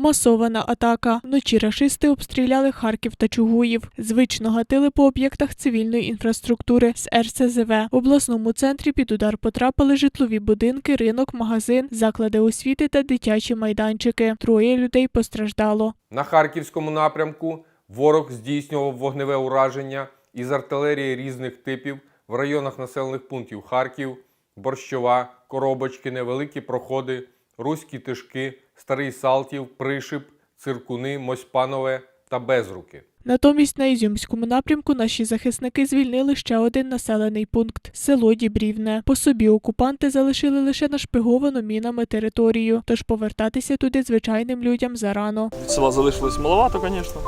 Масована атака. Вночі рашисти обстріляли Харків та Чугуїв. Звично гатили по об'єктах цивільної інфраструктури з РСЗВ. В обласному центрі під удар потрапили житлові будинки, ринок, магазин, заклади освіти та дитячі майданчики. Троє людей постраждало. На Харківському напрямку ворог здійснював вогневе ураження із артилерії різних типів в районах населених пунктів Харків, Борщова, Коробочкине, Великі Проходи, Руські Тишки, Старий Салтів, Пришип, Циркуни, Мосьпанове та Безруки. Натомість на Ізюмському напрямку наші захисники звільнили ще один населений пункт село Дібрівне. По собі окупанти залишили лише нашпиговану мінами територію, тож повертатися туди звичайним людям зарано. Від села залишилось маловато, звісно.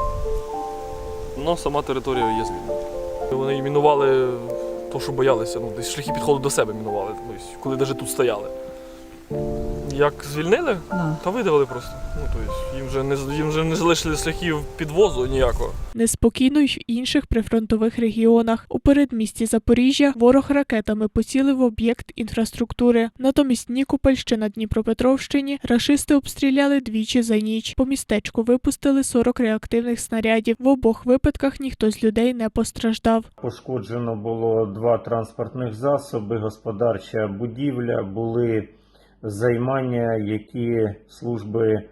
Але сама територія є звільнена. Вони мінували то, що боялися. Ну, десь шляхи підходу до себе мінували, тобто, коли навіть тут стояли. Як звільнили, Да. та видавили просто. Ну, тобто, їм вже не їм вже не залишили шляхів підвозу ніякого. Неспокійно й в інших прифронтових регіонах. У передмісті Запоріжжя ворог ракетами поцілив в об'єкт інфраструктури. Натомість Нікополь, що на Дніпропетровщині, рашисти обстріляли двічі за ніч. По містечку випустили 40 реактивних снарядів. В обох випадках ніхто з людей не постраждав. Пошкоджено було два транспортних засоби, господарча будівля, були займання, які служби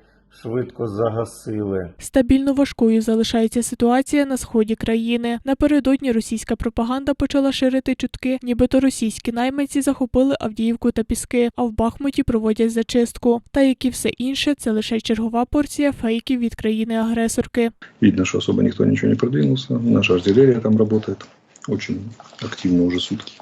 швидко загасили. Стабільно важкою залишається ситуація на сході країни. Напередодні російська пропаганда почала ширити чутки, нібито російські найманці захопили Авдіївку та Піски, а в Бахмуті проводять зачистку. Та як і все інше, це лише чергова порція фейків від країни-агресорки. Видно, что особо никто ничего не продвинулся. Наша артиллерия там работает очень активно уже сутки.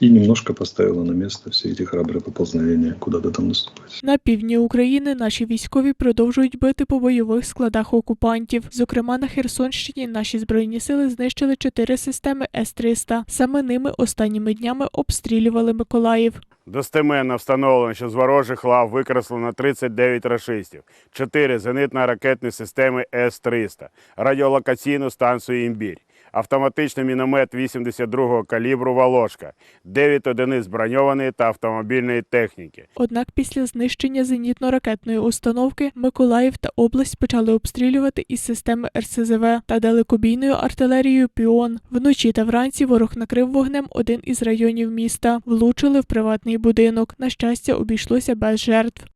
И немножко поставила на место все эти храбрые поползновения куда-то там наступать. На півдні України наші військові продовжують бити по бойових складах окупантів. Зокрема, на Херсонщині наші збройні сили знищили чотири системи С-300. Саме ними останніми днями обстрілювали Миколаїв. Достеменно встановлено, що з ворожих лав викреслено 39 рашистів, 4 зенитно-ракетні системи С-300, радіолокаційну станцію «Імбірь», автоматичний міномет 82-го калібру «Волошка», 9 одиниць броньованої та автомобільної техніки. Однак після знищення зенітно-ракетної установки Миколаїв та область почали обстрілювати із системи РСЗВ та далекобійною артилерією Піон. Вночі та вранці ворог накрив вогнем один із районів міста, влучили в приватний будинок. На щастя, обійшлося без жертв.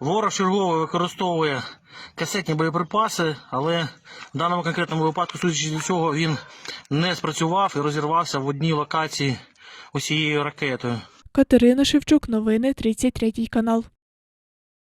Ворог чергово використовує касетні боєприпаси, але в даному конкретному випадку, судячи до цього, він не спрацював і розірвався в одній локації усією ракетою. Катерина Шевчук, новини 33 канал.